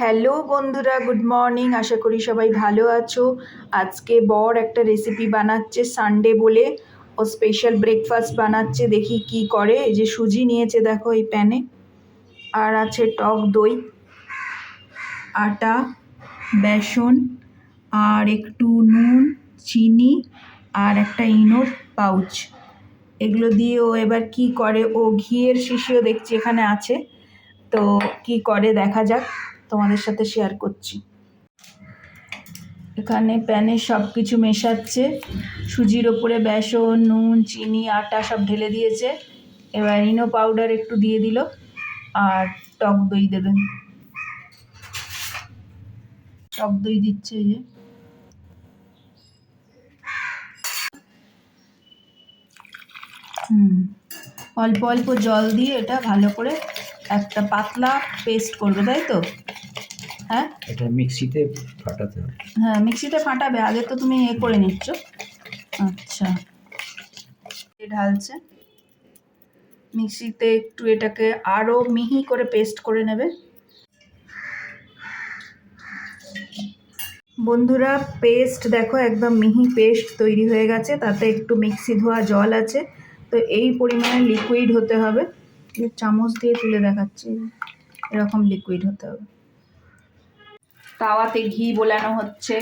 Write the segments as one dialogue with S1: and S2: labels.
S1: Hello বন্ধুরা good morning আশা করি সবাই ভালো আছো। আজকে বর একটা রেসিপি বানাচ্ছে সানডে বলে। ও স্পেশাল ব্রেকফাস্ট বানাচ্ছে, দেখি কি করে। এই যে সুজি নিয়েছে, দেখো এই প্যানে। আর আছে টক দই, আটা, বেসন, আর একটু নুন, চিনি, আর একটা ইনোর পাউচ। এগুলো দিয়ে ও এবার কি করে, ও ঘিয়ের শিশিও দেখছি এখানে আছে। তো কি করে, দেখা যাক। তোমাদের সাথে শেয়ার করছি। এখানে প্যানে সব কিছু মেশাচ্ছে। সুজির ওপরে বেসন, নুন, চিনি, আটা সব ঢেলে দিয়েছে। এবার ইনো পাউডার একটু দিয়ে দিল আর টক দই দেবেন টক দই দিচ্ছে যে। হুম, অল্প অল্প জল দিয়ে এটা ভালো করে একটা পাতলা পেস্ট করবে, তাই তো? হ্যাঁ?
S2: এটা মিক্সিতে ফাটাতে হবে।
S1: হ্যাঁ মিক্সিতে ফাটাবে আগে তো তুমি এ করে নিচ্ছ। আচ্ছা। ঢালছে। মিক্সিতে একটু এটাকে আরও মিহি করে পেস্ট করে নেবে। বন্ধুরা পেস্ট দেখো একদম মিহি পেস্ট তৈরি হয়ে গেছে। তাতে একটু মিক্সি ধোয়া জল আছে। তো এই পরিমাণে লিকুইড হতে হবে। চামচ দিয়ে তুলে দেখাচ্ছি। এরকম লিকুইড হতে হবে। তাওয়াতে ঘি বোলানো হচ্ছে।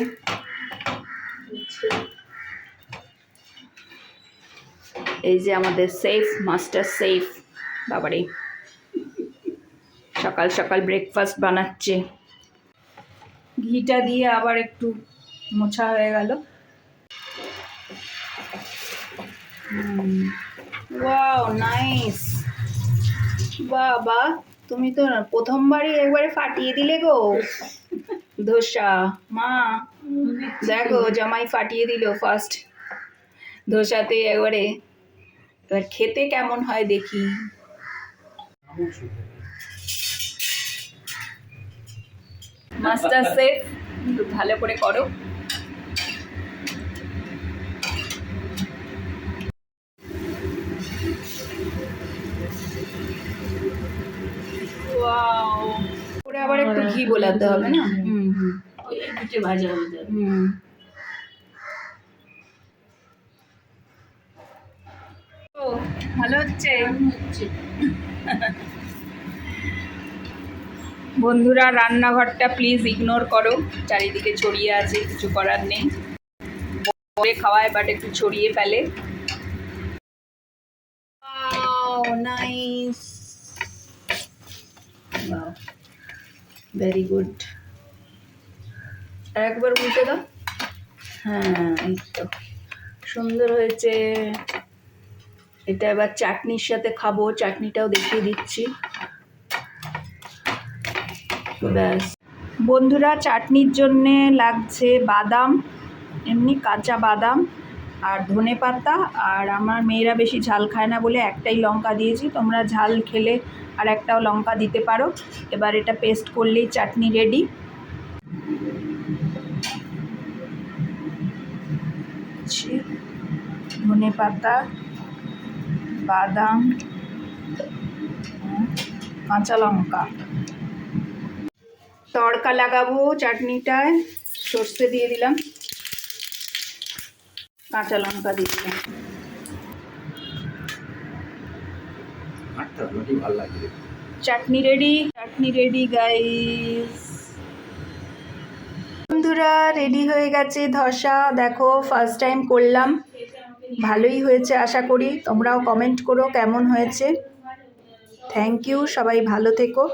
S1: এই যে আমাদের সেফ মাস্টার সেফ বাবারে। সকাল সকাল ব্রেকফাস্ট বানাচ্ছে। ঘিটা দিয়ে আবার একটু মোছা হয়ে গেল। নাইস বাবা, তুমি তো প্রথমবারই একবারে ফাটিয়ে দিলে গো। ধোসা, মা, দেখো জামাই ফাটিয়ে দিল ফার্স্ট ধোসাতে একবারে। এবার খেতে কেমন হয় দেখি। মাস্টার সেফ ভালো করে করো। আবার একটু ঘি বোলাতে হবে না?
S3: পিঠে ভাজা হয়ে যাবে।
S1: হুম। ভালো হচ্ছে? বন্ধুরা রান্নাঘরটা প্লিজ ইগনোর করো। চারিদিকে ছড়িয়ে আছে কিছু করার নেই। বলে খাওয়ায় বাট একটু ছড়িয়ে ফেলে। নাইস ভেরি গুড আর একবার উল্টে দাও। হ্যাঁ তো। সুন্দর হয়েছে। এটা এবার চাটনির সাথে খাব। চাটনিটাও দেখিয়ে দিচ্ছি। ব্যাস। বন্ধুরা, চাটনির জন্যে লাগছে বাদাম, এমনি কাঁচা বাদাম আর ধনে পাতা। আর আমার মেয়েরা বেশি ঝাল খায় না বলে একটাই লঙ্কা দিয়েছি। তোমরা ঝাল খেলে আর একটাও লঙ্কা দিতে পারো। এবার এটা পেস্ট করলেই চাটনি রেডি ধনে পাতা বাদাম কাঁচা লঙ্কা। তড়কা লাগাবো চাটনিটায় সর্ষে দিয়ে দিলাম। কাঁচা লঙ্কা দিয়ে দিলাম। চাটনি রেডি চাটনি রেডি গাইস বন্ধুরা রেডি হয়ে গেছে ধসা। দেখো ফার্স্ট টাইম করলাম। ভালোই হয়েছে, আশা করি। তোমরাও কমেন্ট করো কেমন হয়েছে। থ্যাংক ইউ সবাই ভালো থেকো।